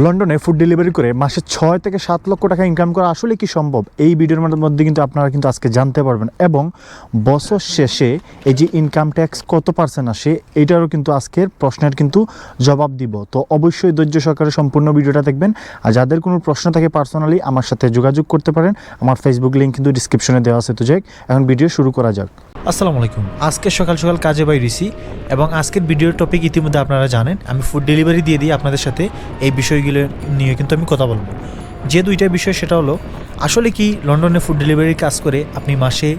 লন্ডনে food delivery করে মাসে ছয় থেকে সাত লক্ষ টাকা ইনকাম করা আসলে কি সম্ভব? এই ভিডিওর মধ্যে কিন্তু আপনারা কিন্তু আজকে জানতে পারবেন। এবং বছর শেষে এই যে ইনকাম ট্যাক্স কত পার্সেন্ট আসে এইটারও কিন্তু আজকের প্রশ্নের কিন্তু জবাব দিব। তো অবশ্যই ধৈর্য সহকারে সম্পূর্ণ ভিডিওটা দেখবেন। আর যাদের কোনো প্রশ্ন থাকে পার্সোনালি আমার সাথে যোগাযোগ করতে পারেন। আমার ফেসবুক লিঙ্ক কিন্তু ডিসক্রিপশনে দেওয়া আছে। তো যাক এখন ভিডিও শুরু করা যাক। আসসালামু আলাইকুম। আজকে সকাল সকাল কাজে বাইরেছি এবং আজকের ভিডিওর টপিক ইতিমধ্যে আপনারা জানেন। আমি ফুড ডেলিভারি দিয়ে দিই আপনাদের সাথে। এই বিষয়গুলো নিয়ে কিন্তু আমি কথা বলব। যে দুইটা বিষয় সেটা হলো, আসলে কি লন্ডনে ফুড ডেলিভারি কাজ করে আপনি মাসে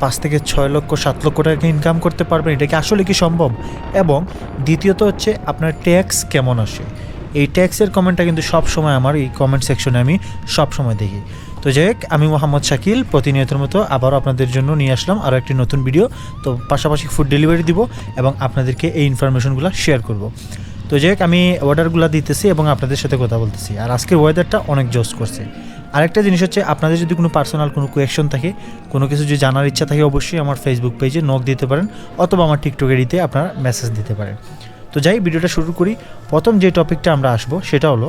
পাঁচ থেকে ছয় লক্ষ, সাত লক্ষ টাকা ইনকাম করতে পারবেন? এটা কি আসলে কি সম্ভব? এবং দ্বিতীয়ত হচ্ছে, আপনার ট্যাক্স কেমন আসে? এই ট্যাক্সের কমেন্টটা কিন্তু সব সময় আমার, এই কমেন্ট সেকশনে আমি সব সময় দেখি। তো যাই হোক, আমি মোহাম্মদ শাকিল, প্রতিনিয়তের মতো আবারও আপনাদের জন্য নিয়ে আসলাম আরও একটি নতুন ভিডিও তো পাশাপাশি ফুড ডেলিভারি দিব এবং আপনাদেরকে এই ইনফরমেশনগুলো শেয়ার করব। তো যাই হোক, আমি অর্ডারগুলো দিতেছি এবং আপনাদের সাথে কথা বলতেছি। আর আজকের ওয়েদারটা অনেক জোস করছে। আরেকটা জিনিস হচ্ছে, আপনাদের যদি কোনো পার্সোনাল কোনো কোয়েশন থাকে, কোনো কিছু যদি জানার ইচ্ছা থাকে, অবশ্যই আমার ফেসবুক পেজে নক দিতে পারেন অথবা আমার টিকটকের দিতে আপনারা মেসেজ দিতে পারেন। তো যাই ভিডিওটা শুরু করি। প্রথম যে টপিকটা আমরা আসব, সেটা হলো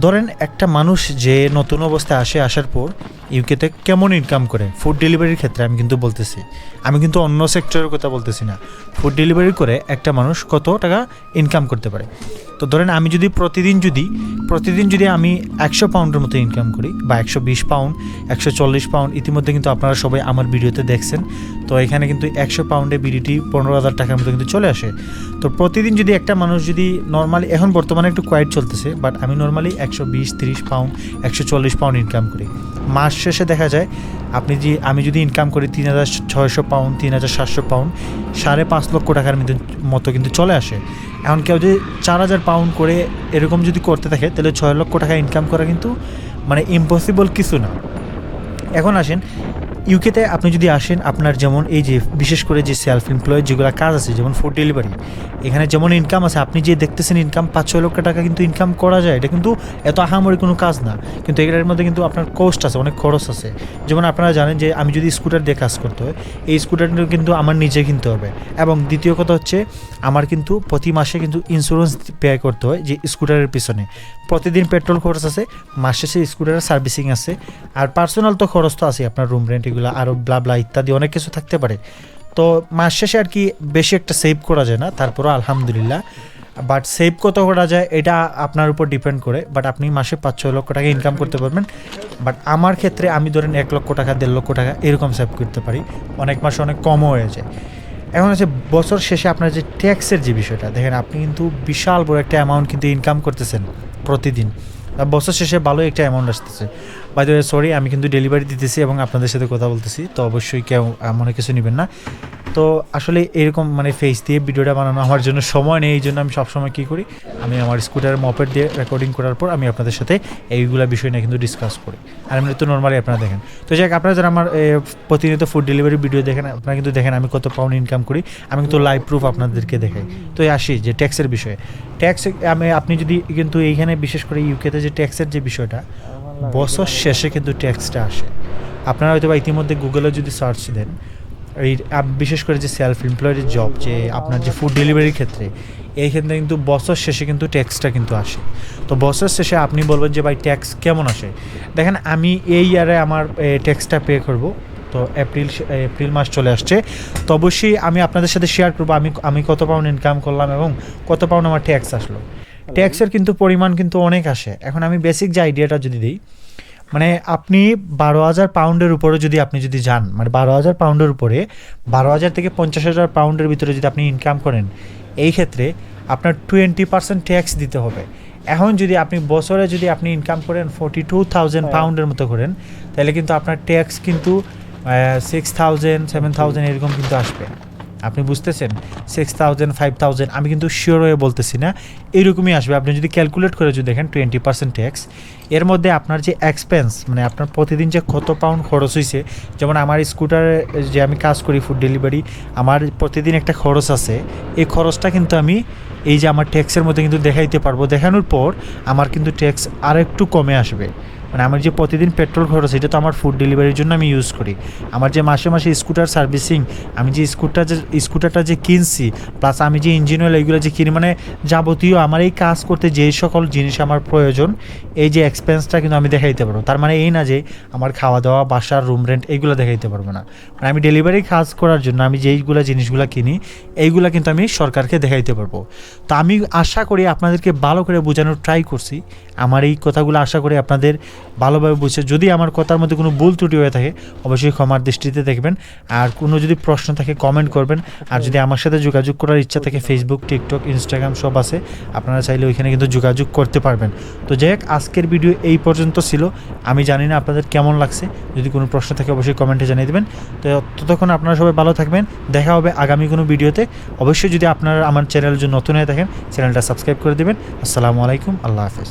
ধরেন একটা মানুষ যে নতুন অবস্থায় আসে আসার পর ইউকেতে কেমন ইনকাম করে? ফুড ডেলিভারির ক্ষেত্রে আমি কিন্তু বলতেছি। আমি কিন্তু অন্য সেক্টরের কথা বলতেছি না। ফুড ডেলিভারি করে একটা মানুষ কত টাকা ইনকাম করতে পারে? তো ধরেন আমি যদি প্রতিদিন যদি প্রতিদিন যদি আমি একশো পাউন্ডের মতো ইনকাম করি বা একশো বিশ পাউন্ড একশো চল্লিশ পাউন্ড ইতিমধ্যে কিন্তু আপনারা সবাই আমার ভিডিওতে দেখছেন। তো এখানে কিন্তু একশো পাউন্ডে বিডিটি পনেরো হাজার টাকার মতো কিন্তু চলে আসে। তো প্রতিদিন যদি একটা মানুষ যদি নর্মালি এখন বর্তমানে একটু কোয়াইট চলতেছে বাট আমি নর্মালি একশো বিশ, তিরিশ পাউন্ড একশো চল্লিশ পাউন্ড ইনকাম করি। মাস শেষে দেখা যায়, আপনি যে, আমি যদি ইনকাম করি তিন হাজার ছয়শো পাউন্ড তিন হাজার সাতশো পাউন্ড সাড়ে পাঁচ লক্ষ টাকার মতো মতো কিন্তু চলে আসে। এখন কেউ যদি চার হাজার পাউন্ড করে এরকম যদি করতে থাকে, তাহলে ছয় লক্ষ টাকা ইনকাম করা কিন্তু মানে ইম্পসিবল কিছু না। এখন আসেন ইউকেতে আপনি যদি আসেন, আপনার যেমন এই যে, বিশেষ করে যে সেলফ এমপ্লয়েড যেগুলো কাজ আছে, যেমন ফুড ডেলিভারি এখানে যেমন ইনকাম আছে, আপনি যে দেখতেছেন ইনকাম পাঁচ ছয় লক্ষ টাকা কিন্তু ইনকাম করা যায়। এটা কিন্তু এত আহামরি কোনো কাজ না। কিন্তু এটার মধ্যে কিন্তু আপনার কোস্ট আছে, অনেক খরচ আছে। যেমন আপনারা জানেন যে, আমি যদি স্কুটার দিয়ে কাজ করতে হয়, এই স্কুটারটা কিন্তু আমার নিজে কিনতে হবে। এবং দ্বিতীয় কথা হচ্ছে, আমার কিন্তু প্রতি মাসে কিন্তু ইন্স্যুরেন্স পে করতে হয় যে স্কুটারের পিছনে। প্রতিদিন পেট্রোল খরচ আছে, মাস শেষে স্কুটারের সার্ভিসিং আছে, আর পার্সোনাল তো খরচ তো আছে আপনার রুম রেন্ট এগুলো আরও ব্লাবলা ইত্যাদি অনেক কিছু থাকতে পারে। তো মাস শেষে আর কি বেশি একটা সেভ করা যায় না, তারপরও আলহামদুলিল্লাহ। বাট সেভ কত করা যায়, এটা আপনার উপর ডিপেন্ড করে বাট আপনি মাসে পাঁচ, ছয় লক্ষ টাকা ইনকাম করতে পারবেন। বাট আমার ক্ষেত্রে আমি ধরেন এক লক্ষ টাকা, দেড় লক্ষ টাকা এরকম সেভ করতে পারি, অনেক মাসে অনেক কমও হয়ে যায়। এখন হচ্ছে বছর শেষে আপনার যে ট্যাক্সের যে বিষয়টা, দেখেন আপনি কিন্তু বিশাল বড় একটা অ্যামাউন্ট কিন্তু ইনকাম করতেছেন। প্রতিদিন। বছর শেষে ভালো একটা অ্যামাউন্ট আসতেছে। বাই দ্য সরি আমি কিন্তু ডেলিভারি দিতেছি এবং আপনাদের সাথে কথা বলতেছি, তো অবশ্যই কেউ মনে কিছু নেবেন না। তো আসলে এরকম মানে ফেস দিয়ে ভিডিওটা বানানো আমার জন্য সময় নেই, এই জন্য আমি সবসময় কী করি, আমি আমার স্কুটার মপের দিয়ে রেকর্ডিং করার পর আমি আপনাদের সাথে এইগুলা বিষয় নিয়ে কিন্তু ডিসকাস করি। আর এমনি তো নর্মালি আপনারা দেখেন। তো যাক আপনারা যারা আমার প্রতিনিয়ত ফুড ডেলিভারি ভিডিও দেখেন, আপনারা কিন্তু দেখেন আমি কত পাউন্ড ইনকাম করি, আমি কিন্তু লাইভ প্রুফ আপনাদেরকে দেখাই। তো আসি যে ট্যাক্সের বিষয়ে। ট্যাক্স আমি, আপনি যদি কিন্তু এইখানে বিশেষ করে ইউকেতে যে ট্যাক্সের যে বিষয়টা, বছর শেষে কিন্তু ট্যাক্সটা আসে। আপনারা হয়তো বা ইতিমধ্যে গুগলে যদি সার্চ দেন এই বিশেষ করে যে সেলফ এমপ্লয়েড জব যে আপনার যে ফুড ডেলিভারির ক্ষেত্রে এই ক্ষেত্রে কিন্তু বছর শেষে কিন্তু ট্যাক্সটা কিন্তু আসে। তো বছর শেষে আপনি বলবেন যে ভাই ট্যাক্স কেমন আসে? দেখেন আমি এই ইয়ারে আমার ট্যাক্সটা পে করব। তো এপ্রিল এপ্রিল মাস চলে আসছে। তো অবশ্যই আমি আপনাদের সাথে শেয়ার করব আমি আমি কত পাউন্ড ইনকাম করলাম এবং কত পাউন্ড আমার ট্যাক্স আসলো। ট্যাক্সের কিন্তু পরিমাণ কিন্তু অনেক আসে। এখন আমি বেসিক যে আইডিয়াটা যদি দিই মানে আপনি বারো হাজার পাউন্ডের উপরে যদি আপনি যদি যান মানে বারো হাজার পাউন্ডের উপরে বারো হাজার থেকে পঞ্চাশ হাজার পাউন্ডের ভিতরে যদি আপনি ইনকাম করেন এই ক্ষেত্রে আপনার টোয়েন্টি পার্সেন্ট ট্যাক্স দিতে হবে। এখন যদি আপনি বছরে যদি আপনি ইনকাম করেন ফোর্টি টু থাউজেন্ড পাউন্ডের মতো করেন তাহলে কিন্তু আপনার ট্যাক্স কিন্তু সিক্স থাউজেন্ড সেভেন থাউজেন্ড এরকম কিন্তু আসবে। আপনি বুঝতেছেন? সিক্স থাউজেন্ড ফাইভ থাউজেন্ড আমি কিন্তু শিওর হয়ে বলতেছি না। এইরকমই আসবে। আপনি যদি ক্যালকুলেট করে যদি দেখেন টোয়েন্টি পার্সেন্ট ট্যাক্স এর মধ্যে আপনার যে এক্সপেন্স মানে আপনার প্রতিদিন যে কত পাউন্ড খরচ হয়েছে যেমন আমার স্কুটারে যে আমি কাজ করি ফুড ডেলিভারি আমার প্রতিদিন একটা খরচ আছে। এই খরচটা কিন্তু আমি এই যে আমার ট্যাক্সের মধ্যে কিন্তু দেখাইতে পারব। দেখানোর পর আমার কিন্তু ট্যাক্স আর একটু কমে আসবে। মানে আমার যে প্রতিদিন পেট্রোল খরচ, এটা তো আমার ফুড ডেলিভারির জন্য আমি ইউজ করি। আমার যে মাসে মাসে স্কুটার সার্ভিসিং আমি যে স্কুটার যে স্কুটারটা যে কিনছি প্লাস আমি যে ইঞ্জিন অয়েল এইগুলো যে কিনি মানে যাবতীয় আমার এই কাজ করতে যেই সকল জিনিস আমার প্রয়োজন, এই যে এক্সপেন্সটা কিন্তু আমি দেখাইতে পারব। তার মানে এই না যে আমার খাওয়া দাওয়া বাসার রুম রেন্ট এইগুলো দেখাইতে পারব না। মানে আমি ডেলিভারি কাজ করার জন্য আমি যেইগুলো জিনিসগুলো কিনি, এইগুলো কিন্তু আমি সরকারকে দেখাইতে পারব। তো আমি আশা করি আপনাদেরকে ভালো করে বোঝানোর ট্রাই করছি। আমার এই কথাগুলো আশা করি আপনাদের ভালোভাবে বুঝছে যদি আমার কথার মধ্যে কোনো ভুল ত্রুটি হয়ে থাকে, অবশ্যই ক্ষমার দৃষ্টিতে দেখবেন। আর কোনো যদি প্রশ্ন থাকে কমেন্ট করবেন। আর যদি আমার সাথে যোগাযোগ করার ইচ্ছা থাকে ফেসবুক টিকটক ইনস্টাগ্রাম সব আছে, আপনারা চাইলে ওইখানে কিন্তু যোগাযোগ করতে পারবেন। তো যাই হোক, আজকের ভিডিও এই পর্যন্ত ছিল। আমি জানি না আপনাদের কেমন লাগছে। যদি কোনো প্রশ্ন থাকে, অবশ্যই কমেন্টে জানিয়ে দেবেন। তো ততক্ষণ আপনারা সবাই ভালো থাকবেন। দেখা হবে আগামী কোনো ভিডিওতে অবশ্যই যদি আপনারা আমার চ্যানেল যদি নতুন হয়ে থাকেন চ্যানেলটা সাবস্ক্রাইব করে দেবেন। আসসালামু আলাইকুম। আল্লাহ হাফেজ।